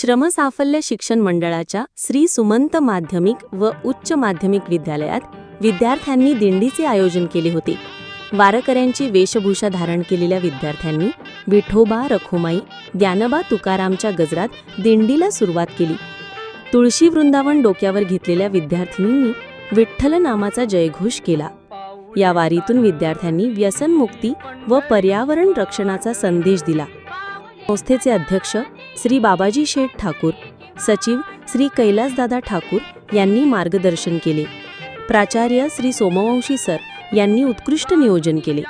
श्रमसाफल्य शिक्षण मंडळाच्या श्री सुमंत माध्यमिक व उच्च माध्यमिक विद्यालयात विद्यार्थ्यांनी दिंडीचे आयोजन केले होते. वारकऱ्यांची वेशभूषा धारण केलेल्या विद्यार्थ्यांनी विठोबा रखुमाई ज्ञानबा तुकारामच्या गजरात दिंडीला सुरुवात केली. तुळशी वृंदावन डोक्यावर घेतलेल्या विद्यार्थिनींनी विठ्ठल नामाचा जयघोष केला. या वारीतून विद्यार्थ्यांनी व्यसनमुक्ती व पर्यावरण रक्षणाचा संदेश दिला. संस्थेचे अध्यक्ष श्री बाबाजी शेठ ठाकूर सचिव श्री कैलासदादा ठाकूर यांनी मार्गदर्शन केले. प्राचार्य श्री सोमवंशी सर यांनी उत्कृष्ट नियोजन केले.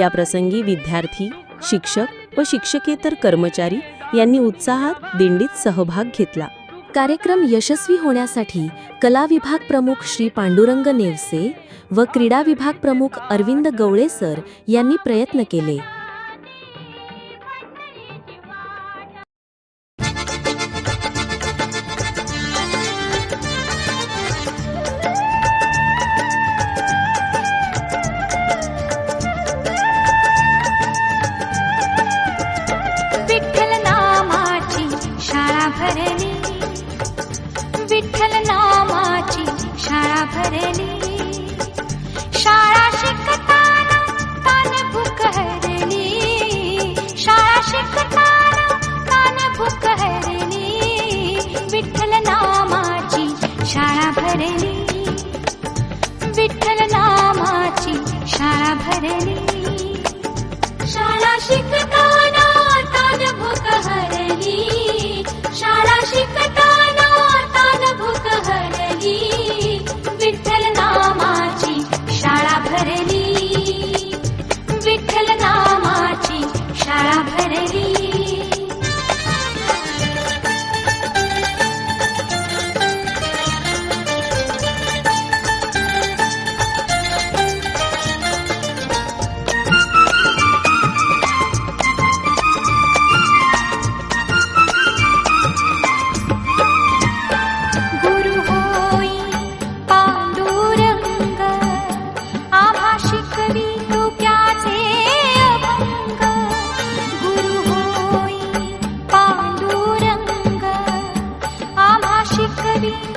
या प्रसंगी विद्यार्थी शिक्षक व शिक्षकेतर कर्मचारी यांनी उत्साहात दिंडीत सहभाग घेतला. कार्यक्रम यशस्वी होण्यासाठी कला विभाग प्रमुख श्री पांडुरंग नेवसे व क्रीडा विभाग प्रमुख अरविंद गवळे सर यांनी प्रयत्न केले. रे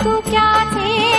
तू क्या थी?